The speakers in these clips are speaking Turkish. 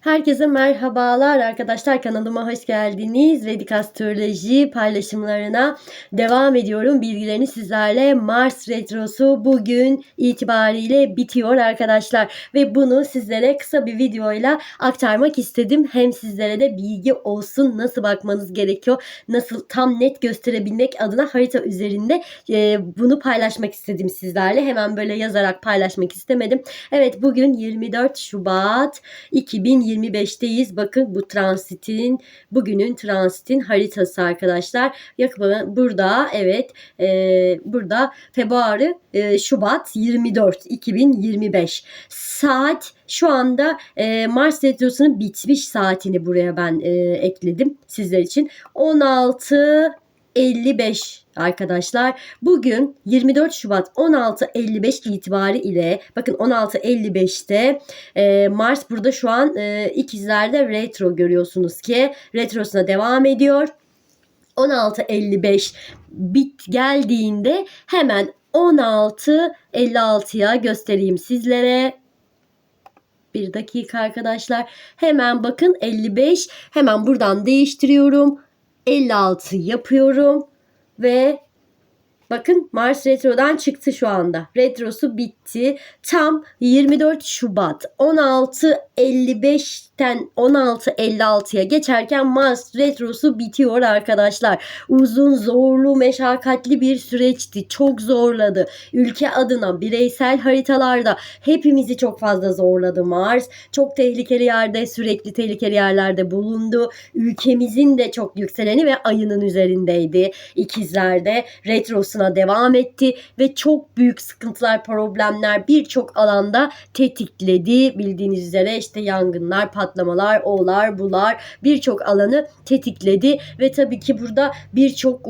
Herkese merhabalar arkadaşlar kanalıma hoş geldiniz. Vedik Astroloji paylaşımlarına devam ediyorum. Bilgilerini sizlerle Mars Retrosu bugün itibariyle bitiyor arkadaşlar. Ve bunu sizlere kısa bir videoyla aktarmak istedim. Hem sizlere de bilgi olsun nasıl bakmanız gerekiyor. Nasıl tam net gösterebilmek adına harita üzerinde e, bunu paylaşmak istedim sizlerle. Hemen böyle yazarak paylaşmak istemedim. Evet bugün 24 Şubat 2020 25'teyiz. Bakın bu transitin bugünün transitin haritası arkadaşlar. Yakın burada evet e, burada Februari e, Şubat 24 2025 saat şu anda e, Mars Retrosu'nun bitmiş saatini buraya ben e, ekledim sizler için. 16 55 arkadaşlar. Bugün 24 Şubat 16.55 itibari ile bakın 16.55'te e, Mars burada şu an e, ikizlerde retro görüyorsunuz ki retrosuna devam ediyor. 16.55 bit geldiğinde hemen 16.56'ya göstereyim sizlere. Bir dakika arkadaşlar. Hemen bakın 55. Hemen buradan değiştiriyorum. 56 yapıyorum ve bakın Mars retrodan çıktı şu anda. Retrosu bitti. Tam 24 Şubat 16.55'ten 16.56'ya geçerken Mars retrosu bitiyor arkadaşlar. Uzun, zorlu, meşakkatli bir süreçti. Çok zorladı. Ülke adına bireysel haritalarda hepimizi çok fazla zorladı Mars. Çok tehlikeli yerde, sürekli tehlikeli yerlerde bulundu. Ülkemizin de çok yükseleni ve ayının üzerindeydi. İkizlerde retrosuna devam etti ve çok büyük sıkıntılar, problemler birçok alanda tetikledi. Bildiğiniz üzere işte yangınlar, patlamalar, olar, bular birçok alanı tetikledi ve tabii ki burada birçok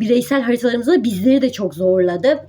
bireysel haritalarımızda bizleri de çok zorladı.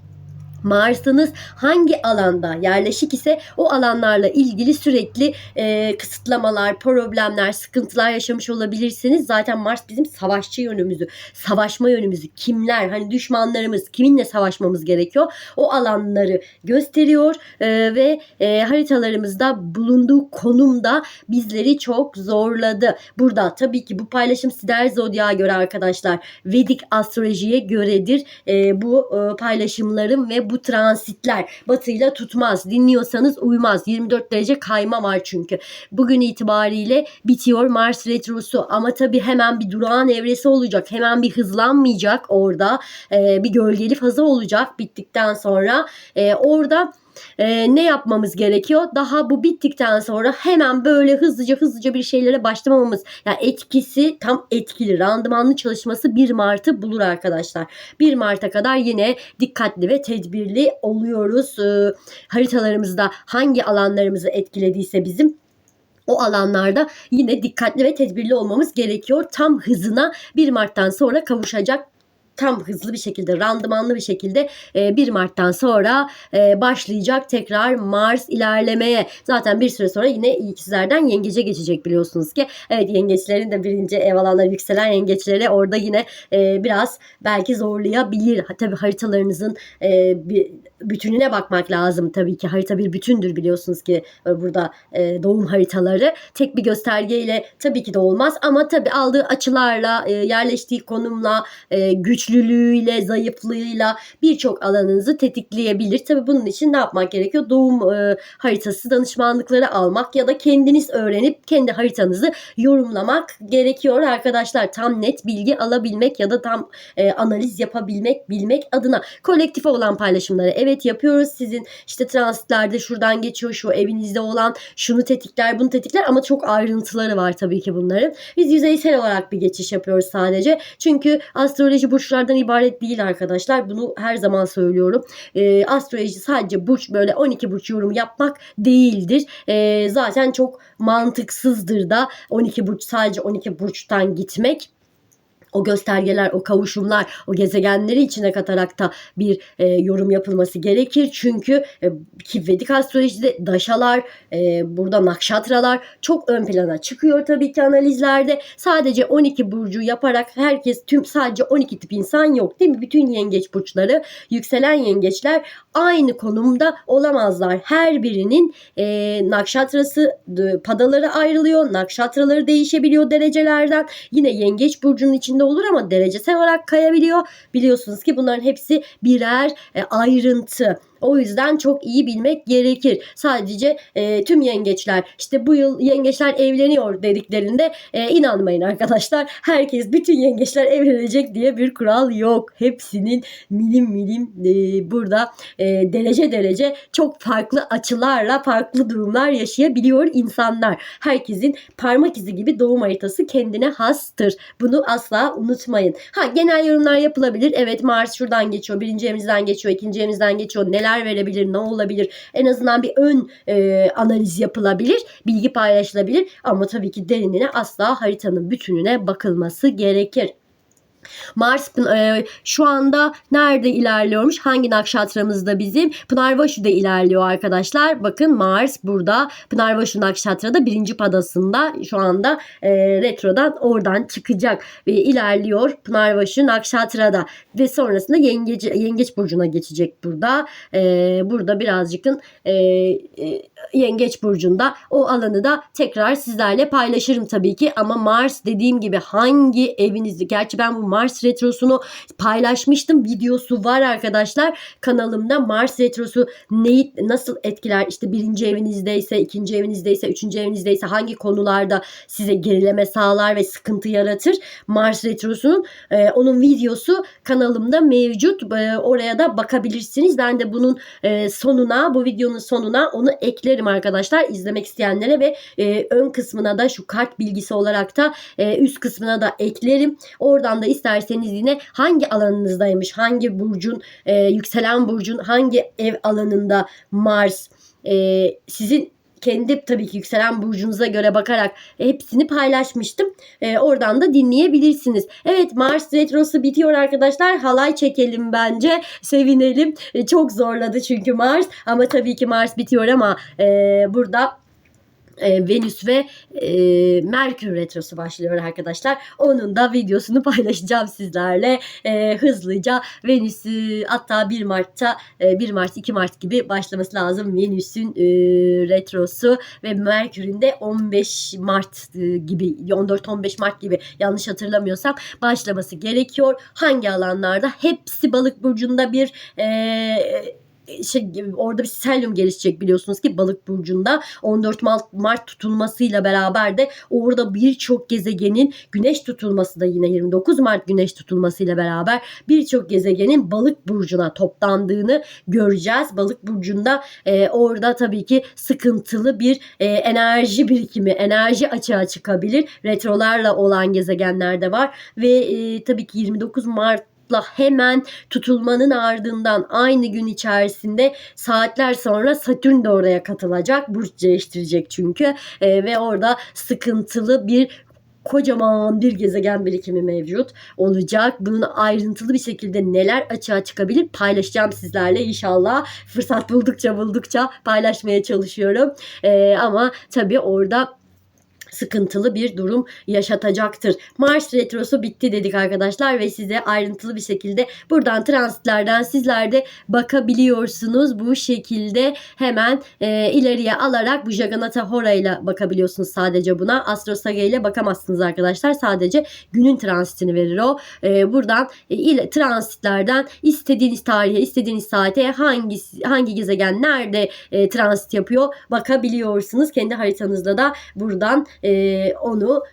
Mars'ınız hangi alanda yerleşik ise o alanlarla ilgili sürekli e, kısıtlamalar, problemler, sıkıntılar yaşamış olabilirsiniz. Zaten Mars bizim savaşçı yönümüzü, savaşma yönümüzü, kimler, hani düşmanlarımız, kiminle savaşmamız gerekiyor o alanları gösteriyor e, ve e, haritalarımızda bulunduğu konumda bizleri çok zorladı. Burada tabii ki bu paylaşım Sider Zodya'ya göre arkadaşlar Vedik astrolojiye göredir. E, bu e, paylaşımlarım ve bu transitler batıyla tutmaz. Dinliyorsanız uymaz. 24 derece kayma var çünkü. Bugün itibariyle bitiyor Mars retrosu ama tabii hemen bir durağan evresi olacak. Hemen bir hızlanmayacak orada. Ee, bir gölgeli fazı olacak bittikten sonra. Ee, orada e, ne yapmamız gerekiyor? Daha bu bittikten sonra hemen böyle hızlıca hızlıca bir şeylere başlamamamız. Yani etkisi tam etkili, randımanlı çalışması 1 Mart'ı bulur arkadaşlar. 1 Mart'a kadar yine dikkatli ve tedbirli oluyoruz. E, haritalarımızda hangi alanlarımızı etkilediyse bizim o alanlarda yine dikkatli ve tedbirli olmamız gerekiyor. Tam hızına 1 Mart'tan sonra kavuşacak tam hızlı bir şekilde, randımanlı bir şekilde 1 Mart'tan sonra e, başlayacak tekrar Mars ilerlemeye. Zaten bir süre sonra yine ikizlerden yengece geçecek biliyorsunuz ki. Evet yengeçlerin de birinci ev alanları yükselen yengeçleri orada yine e, biraz belki zorlayabilir. Tabii haritalarınızın e, bütününe bakmak lazım tabii ki. Harita bir bütündür biliyorsunuz ki burada doğum haritaları. Tek bir göstergeyle tabii ki de olmaz ama tabii aldığı açılarla, yerleştiği konumla, güç güçlülüğüyle, zayıflığıyla birçok alanınızı tetikleyebilir. Tabii bunun için ne yapmak gerekiyor? Doğum e, haritası danışmanlıkları almak ya da kendiniz öğrenip kendi haritanızı yorumlamak gerekiyor arkadaşlar. Tam net bilgi alabilmek ya da tam e, analiz yapabilmek, bilmek adına kolektif olan paylaşımları evet yapıyoruz. Sizin işte transitlerde şuradan geçiyor, şu evinizde olan şunu tetikler, bunu tetikler ama çok ayrıntıları var tabii ki bunların. Biz yüzeysel olarak bir geçiş yapıyoruz sadece. Çünkü astroloji burçlardan ibaret değil arkadaşlar. Bunu her zaman söylüyorum. E, astroloji sadece burç böyle 12 burç yorum yapmak değildir. E, zaten çok mantıksızdır da 12 burç sadece 12 burçtan gitmek o göstergeler, o kavuşumlar, o gezegenleri içine katarak da bir e, yorum yapılması gerekir. Çünkü e, ki Vedik astrolojide daşalar, e, burada nakşatralar çok ön plana çıkıyor tabii ki analizlerde. Sadece 12 burcu yaparak herkes tüm sadece 12 tip insan yok değil mi? Bütün yengeç burçları, yükselen yengeçler aynı konumda olamazlar. Her birinin e, nakşatrası, padaları ayrılıyor. Nakşatraları değişebiliyor derecelerden. Yine yengeç burcunun içinde olur ama derecesel olarak kayabiliyor. Biliyorsunuz ki bunların hepsi birer e, ayrıntı. O yüzden çok iyi bilmek gerekir. Sadece e, tüm yengeçler işte bu yıl yengeçler evleniyor dediklerinde e, inanmayın arkadaşlar. Herkes bütün yengeçler evlenecek diye bir kural yok. Hepsinin milim milim e, burada e, derece derece çok farklı açılarla farklı durumlar yaşayabiliyor insanlar. Herkesin parmak izi gibi doğum haritası kendine hastır. Bunu asla unutmayın. Ha genel yorumlar yapılabilir. Evet Mars şuradan geçiyor. Birinci evimizden geçiyor. ikinci evimizden geçiyor. Neler verebilir? Ne olabilir? En azından bir ön e, analiz yapılabilir. Bilgi paylaşılabilir. Ama tabii ki derinine asla haritanın bütününe bakılması gerekir. Mars e, şu anda nerede ilerliyormuş? Hangi nakşatramızda bizim? Pınarvaşu'da ilerliyor arkadaşlar. Bakın Mars burada. Pınarvaşu nakşatrada birinci padasında şu anda e, retrodan oradan çıkacak ve ilerliyor Pınarvaşu nakşatrada ve sonrasında yengeç, yengeç burcuna geçecek burada. E, burada birazcıkın e, e, yengeç burcunda o alanı da tekrar sizlerle paylaşırım tabii ki ama Mars dediğim gibi hangi evinizde gerçi ben bu Mars retrosunu paylaşmıştım. Videosu var arkadaşlar. Kanalımda Mars retrosu neyi nasıl etkiler? İşte birinci evinizdeyse ikinci evinizdeyse üçüncü evinizdeyse hangi konularda size gerileme sağlar ve sıkıntı yaratır? Mars retrosunun e, onun videosu kanalımda mevcut. E, oraya da bakabilirsiniz. Ben de bunun e, sonuna bu videonun sonuna onu eklerim arkadaşlar izlemek isteyenlere ve e, ön kısmına da şu kart bilgisi olarak da e, üst kısmına da eklerim. Oradan da isterseniz yine hangi alanınızdaymış, hangi burcun, e, yükselen burcun hangi ev alanında Mars e, sizin kendi tabii ki yükselen burcunuza göre bakarak hepsini paylaşmıştım. E, oradan da dinleyebilirsiniz. Evet Mars retrosu bitiyor arkadaşlar. Halay çekelim bence. Sevinelim. E, çok zorladı çünkü Mars. Ama tabii ki Mars bitiyor ama e, burada e, Venüs ve e, Merkür retrosu başlıyor arkadaşlar. Onun da videosunu paylaşacağım sizlerle. E, hızlıca Venüs'ü hatta 1 Mart'ta e, 1 Mart 2 Mart gibi başlaması lazım Venüs'ün e, retrosu ve Merkür'ün de 15 Mart e, gibi 14-15 Mart gibi yanlış hatırlamıyorsam başlaması gerekiyor. Hangi alanlarda? Hepsi balık burcunda bir e, şey orada bir selyum gelişecek biliyorsunuz ki balık burcunda 14 Mart, Mart tutulmasıyla beraber de orada birçok gezegenin güneş tutulması da yine 29 Mart güneş tutulmasıyla beraber birçok gezegenin balık burcuna toplandığını göreceğiz. Balık burcunda e, orada tabii ki sıkıntılı bir e, enerji birikimi, enerji açığa çıkabilir. Retrolarla olan gezegenler de var ve e, tabii ki 29 Mart hemen tutulmanın ardından aynı gün içerisinde saatler sonra Satürn de oraya katılacak. Burç değiştirecek çünkü E, ve orada sıkıntılı bir kocaman bir gezegen birikimi mevcut olacak. Bunun ayrıntılı bir şekilde neler açığa çıkabilir paylaşacağım sizlerle inşallah. Fırsat buldukça buldukça paylaşmaya çalışıyorum. Ee, ama tabii orada sıkıntılı bir durum yaşatacaktır. Mars retrosu bitti dedik arkadaşlar ve size ayrıntılı bir şekilde buradan transitlerden sizler de bakabiliyorsunuz. Bu şekilde hemen e, ileriye alarak bu Jagannatha Hora ile bakabiliyorsunuz sadece buna. Astro Saga ile bakamazsınız arkadaşlar. Sadece günün transitini verir o. E, buradan e, ile transitlerden istediğiniz tarihe, istediğiniz saate hangi hangi gezegen nerede e, transit yapıyor bakabiliyorsunuz. Kendi haritanızda da buradan e, onu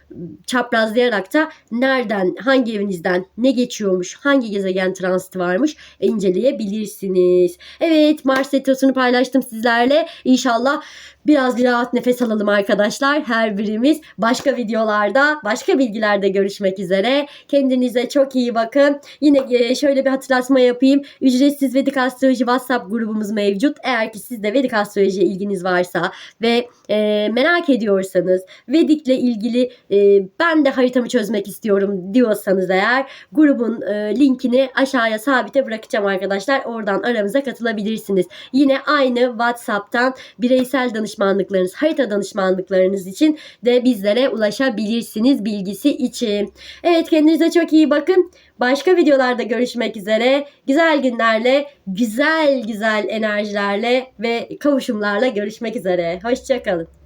çaprazlayarak da nereden, hangi evinizden ne geçiyormuş, hangi gezegen transiti varmış inceleyebilirsiniz. Evet Mars retrosunu paylaştım sizlerle. İnşallah Biraz rahat nefes alalım arkadaşlar. Her birimiz başka videolarda, başka bilgilerde görüşmek üzere. Kendinize çok iyi bakın. Yine e, şöyle bir hatırlatma yapayım. Ücretsiz Vedik Astroloji WhatsApp grubumuz mevcut. Eğer ki sizde Vedik Astroloji'ye ilginiz varsa ve e, merak ediyorsanız Vedik'le ilgili e, ben de haritamı çözmek istiyorum diyorsanız eğer grubun e, linkini aşağıya sabite bırakacağım arkadaşlar. Oradan aramıza katılabilirsiniz. Yine aynı WhatsApp'tan bireysel danışmanlıklarınız, harita danışmanlıklarınız için de bizlere ulaşabilirsiniz bilgisi için. Evet kendinize çok iyi bakın. Başka videolarda görüşmek üzere. Güzel günlerle, güzel güzel enerjilerle ve kavuşumlarla görüşmek üzere. Hoşçakalın.